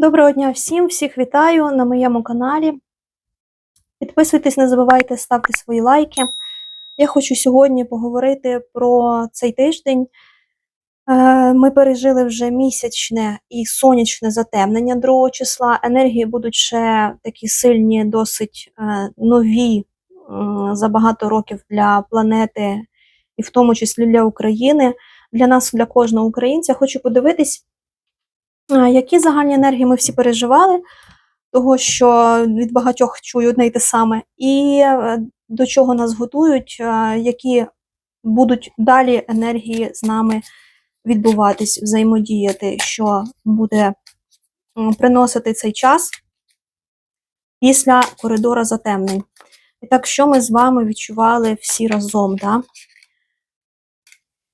Доброго дня всім, всіх вітаю на моєму каналі. Підписуйтесь, не забувайте ставте свої лайки. Я хочу сьогодні поговорити про цей тиждень. Е, Ми пережили вже місячне і сонячне затемнення 2 числа. Енергії будуть ще такі сильні, досить е, нові за багато років для планети, і в тому числі для України, для нас, для кожного українця. Хочу подивитись. Які загальні енергії ми всі переживали, того, що від багатьох чую одне й те саме, і е, до чого нас готують, е, які будуть далі енергії з нами відбуватись, взаємодіяти, що буде приносити цей час після коридора затемнень. І так, що ми з вами відчували всі разом, да?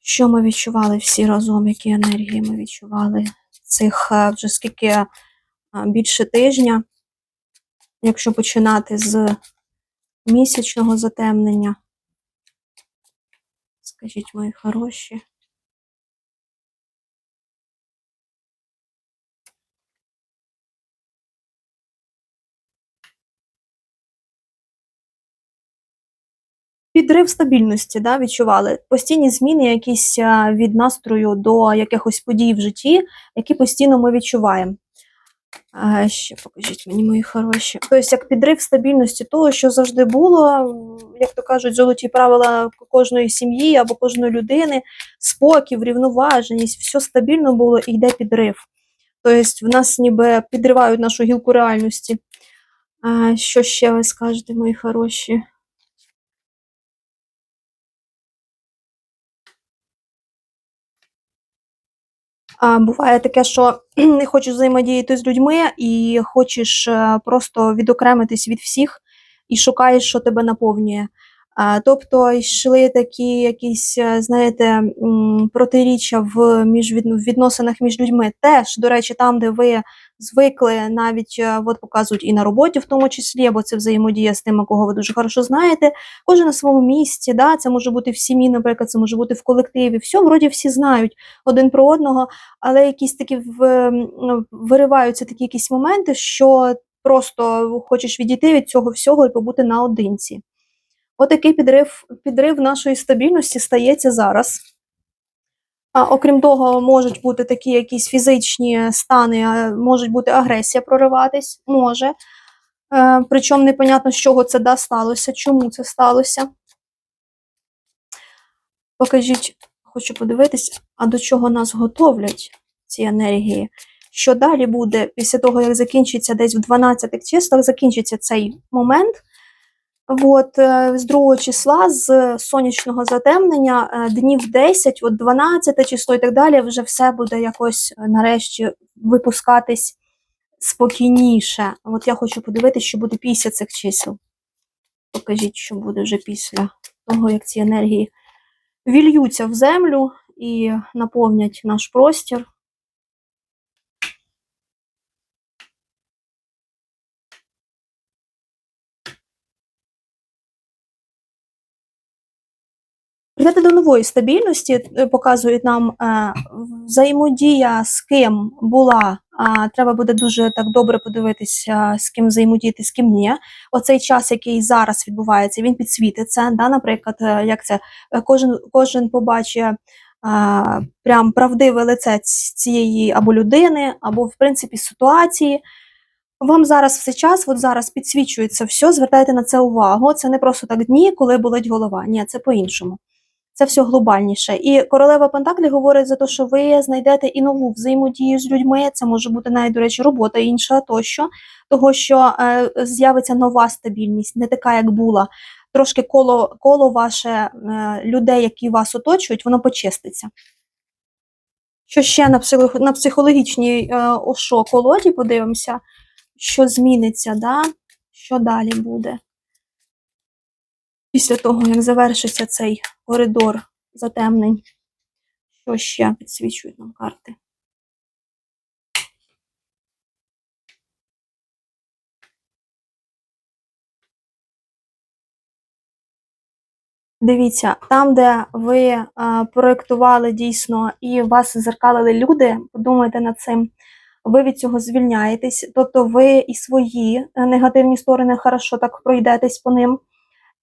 Що ми відчували всі разом, які енергії ми відчували цих е, вже скільки е, більше тижня, якщо починати з місячного затемнення. Скажіть, мої хороші. Підрив стабільності, да, відчували. Постійні зміни якісь е, від настрою до якихось подій в житті, які постійно ми відчуваємо. А, ще покажіть мені, мої хороші. Тобто, як підрив стабільності того, що завжди було, як то кажуть, золоті правила кожної сім'ї або кожної людини, спокій, врівноваженість, все стабільно було і йде підрив. Тобто, в нас ніби підривають нашу гілку реальності. А, що ще ви скажете, мої хороші? А, буває таке, що не хочеш взаємодіяти з людьми і хочеш е, просто відокремитись від всіх і шукаєш, що тебе наповнює. А, тобто йшли такі якісь, е, знаєте, протиріччя в між відносинах між людьми. Теж, до речі, там, де ви звикли, навіть е, от показують і на роботі, в тому числі, або це взаємодія з тими, кого ви дуже хорошо знаєте. Кожен на своєму місці, да, це може бути в сім'ї, наприклад, це може бути в колективі. Все, вроді всі знають один про одного, але якісь такі в, вириваються такі якісь моменти, що просто хочеш відійти від цього всього і побути наодинці. Отакий підрив, підрив нашої стабільності стається зараз. А, окрім того, можуть бути такі якісь фізичні стани, можуть бути агресія прориватись, може. Е, причому непонятно, з чого це да, сталося, чому це сталося. Покажіть, хочу подивитись, а до чого нас готовлять ці енергії. Що далі буде після того, як закінчиться десь в 12 числах, закінчиться цей момент. От, е, з 2 числа, з сонячного затемнення, е, днів 10, от 12 число і так далі, вже все буде якось е, нарешті випускатись спокійніше. От я хочу подивитися, що буде після цих чисел. Покажіть, що буде вже після того, як ці енергії вільються в землю і наповнять наш простір. Прийти до нової стабільності е, показують нам е, взаємодія з ким була. А треба буде дуже так добре подивитися, з ким взаємодіяти, з ким ні. Оцей час, який зараз відбувається, він підсвітиться. Да? Наприклад, е, як це кожен, кожен побачить прям правдиве лице цієї або людини, або в принципі ситуації. Вам зараз в цей час, от зараз підсвічується все, звертайте на це увагу. Це не просто так дні, коли болить голова. Ні, це по-іншому. Це все глобальніше. І королева Пентаклі говорить за те, що ви знайдете і нову взаємодію з людьми. Це може бути навіть, до речі, робота інша тощо, того що е, з'явиться нова стабільність, не така, як була. Трошки коло, коло ваше е, людей, які вас оточують, воно почиститься. Що ще на, психо, на психологічній е, ошо колоді подивимося, що зміниться, да? що далі буде. Після того, як завершиться цей коридор затемнень, що ще підсвічують нам карти? Дивіться, там, де ви е, проєктували дійсно і вас зеркалили люди, подумайте над цим. ви від цього звільняєтесь, тобто ви і свої е, негативні сторони хорошо так пройдетесь по ним.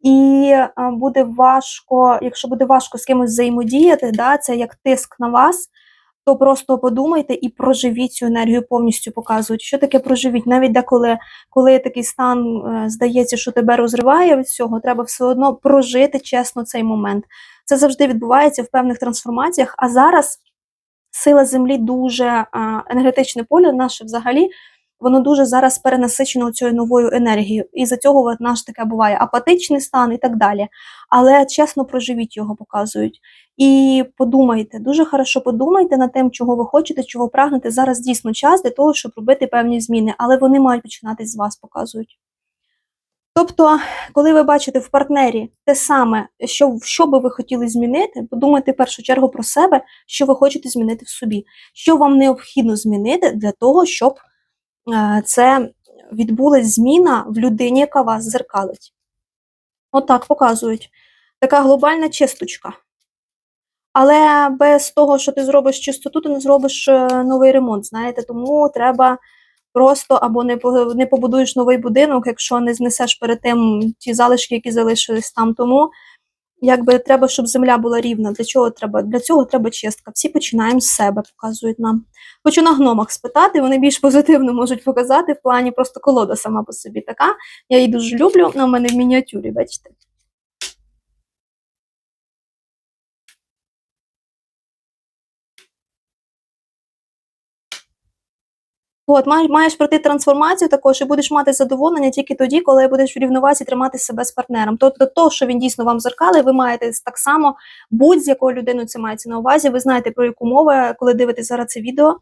І е, буде важко, якщо буде важко з кимось взаємодіяти, да, це як тиск на вас, то просто подумайте і проживіть цю енергію повністю показують. Що таке проживіть? Навіть деколи, коли такий стан е, здається, що тебе розриває від цього, треба все одно прожити чесно цей момент. Це завжди відбувається в певних трансформаціях. А зараз сила землі дуже а, енергетичне поле наше взагалі. Воно дуже зараз перенасичено цією новою енергією, і за цього от наш таке буває апатичний стан і так далі. Але чесно проживіть його, показують. І подумайте, дуже хорошо подумайте над тим, чого ви хочете, чого прагнете. Зараз дійсно час для того, щоб робити певні зміни, але вони мають починатись з вас, показують. Тобто, коли ви бачите в партнері те саме, що, що би ви хотіли змінити, подумайте в першу чергу про себе, що ви хочете змінити в собі, що вам необхідно змінити для того, щоб це відбулась зміна в людині, яка вас зеркалить. Отак показують. Така глобальна чисточка. Але без того, що ти зробиш чистоту, ти не зробиш е, новий ремонт, знаєте, тому треба просто або не не побудуєш новий будинок, якщо не знесеш перед тим ті залишки, які залишились там. Тому якби треба, щоб земля була рівна. Для чого треба? Для цього треба чистка. Всі починаємо з себе, показують нам. Хочу на гномах спитати, вони більш позитивно можуть показати в плані просто колода сама по собі така. Я її дуже люблю, вона в мене в мініатюрі, бачите. От, маєш, пройти трансформацію також і будеш мати задоволення тільки тоді, коли будеш в рівновазі тримати себе з партнером. Тобто, то, що він дійсно вам зеркали, ви маєте так само будь-з якою людиною це мається на увазі. Ви знаєте про яку мову, коли дивитесь зараз це відео.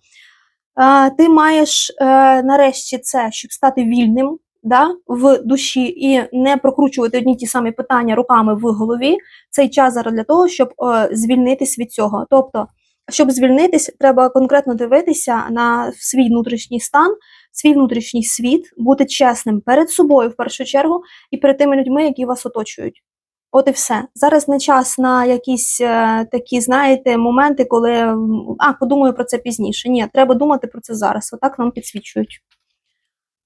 А, ти маєш е, нарешті це, щоб стати вільним да, в душі і не прокручувати одні ті самі питання руками в голові. Цей час зараз для того, щоб е, звільнитись від цього. Тобто, щоб звільнитись, треба конкретно дивитися на свій внутрішній стан, свій внутрішній світ, бути чесним перед собою в першу чергу і перед тими людьми, які вас оточують. От і все. Зараз не час на якісь е, такі, знаєте, моменти, коли а, подумаю про це пізніше. Ні, треба думати про це зараз. Отак нам підсвічують.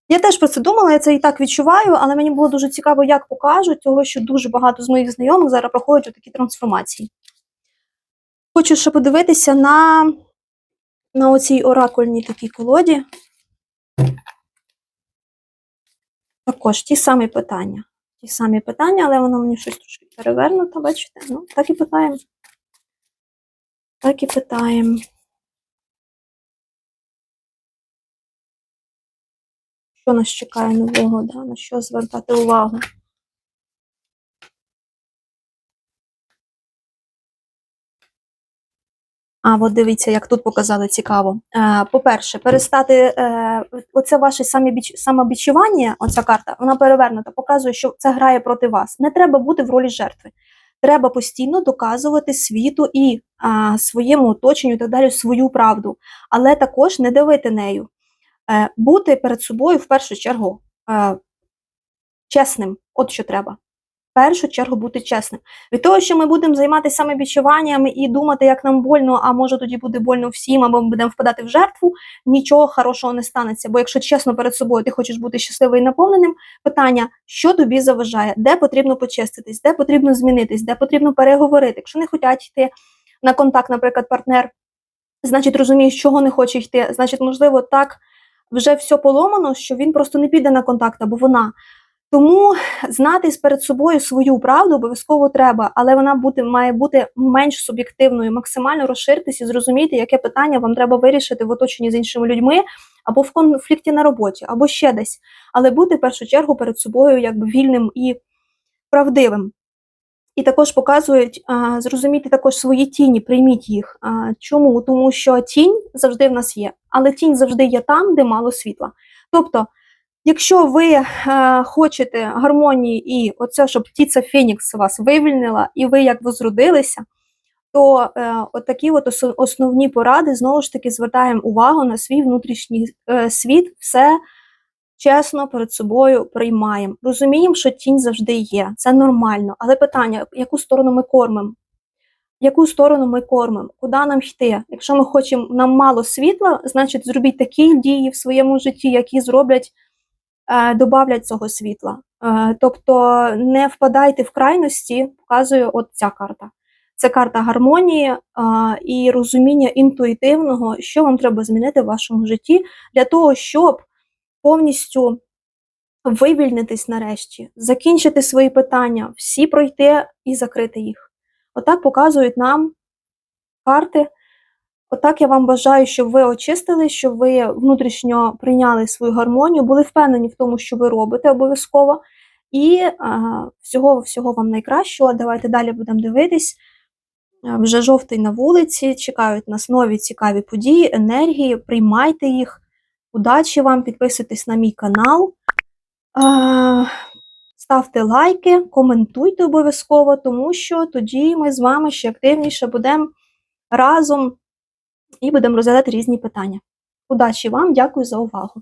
Я теж про це думала, я це і так відчуваю, але мені було дуже цікаво, як покажуть, того, що дуже багато з моїх знайомих зараз проходять такі трансформації. Хочу ще подивитися на, на оцій оракульній такій колоді. Також ті самі питання. Ті самі питання, але воно мені щось трошки перевернуто, бачите? Ну, так і питаємо. Так і питаємо. Що нас чекає нового, да? на що звертати увагу? А, от дивіться, як тут показали цікаво. Е, По-перше, перестати е, оце ваше самобічування, оця карта, вона перевернута, показує, що це грає проти вас. Не треба бути в ролі жертви. Треба постійно доказувати світу і а, своєму оточенню і так далі свою правду, але також не давити нею. Е, бути перед собою в першу чергу е, чесним, от що треба. Першу чергу бути чесним. Від того, що ми будемо займатися самобічуваннями і думати, як нам больно, а може тоді буде больно всім, або ми будемо впадати в жертву, нічого хорошого не станеться. Бо якщо чесно перед собою ти хочеш бути щасливим і наповненим, питання, що тобі заважає, де потрібно почиститись, де потрібно змінитись, де потрібно переговорити. Якщо не хочуть йти на контакт, наприклад, партнер, значить розумієш, чого не хоче йти, значить, можливо, так вже все поломано, що він просто не піде на контакт або вона. Тому знати перед собою свою правду обов'язково треба, але вона бути, має бути менш суб'єктивною, максимально розширитись і зрозуміти, яке питання вам треба вирішити в оточенні з іншими людьми, або в конфлікті на роботі, або ще десь. Але бути в першу чергу перед собою якби вільним і правдивим. І також показують а, зрозуміти також свої тіні, прийміть їх. А, чому? Тому що тінь завжди в нас є, але тінь завжди є там, де мало світла. Тобто, якщо ви е, хочете гармонії і оце, щоб птиця Фенікс вас вивільнила, і ви як возродилися, то е, от такі от основні поради знову ж таки звертаємо увагу на свій внутрішній е, світ, все чесно перед собою приймаємо. Розуміємо, що тінь завжди є, це нормально. Але питання, яку сторону ми кормимо? яку сторону ми кормимо, куди нам йти. Якщо ми хочемо нам мало світла, значить зробіть такі дії в своєму житті, які зроблять, добавлять цього світла. Е, тобто не впадайте в крайності, показує от ця карта. Це карта гармонії е, і розуміння інтуїтивного, що вам треба змінити в вашому житті для того, щоб повністю вивільнитись нарешті, закінчити свої питання, всі пройти і закрити їх. Отак показують нам карти. Отак я вам бажаю, щоб ви очистили, щоб ви внутрішньо прийняли свою гармонію, були впевнені в тому, що ви робите обов'язково. І всього всього вам найкращого. Давайте далі будемо дивитись. Вже жовтий на вулиці, чекають нас нові цікаві події, енергії. Приймайте їх. Удачі вам, підписуйтесь на мій канал. Ставте лайки, коментуйте обов'язково, тому що тоді ми з вами ще активніше будемо разом і будемо розглядати різні питання. Удачі вам, дякую за увагу!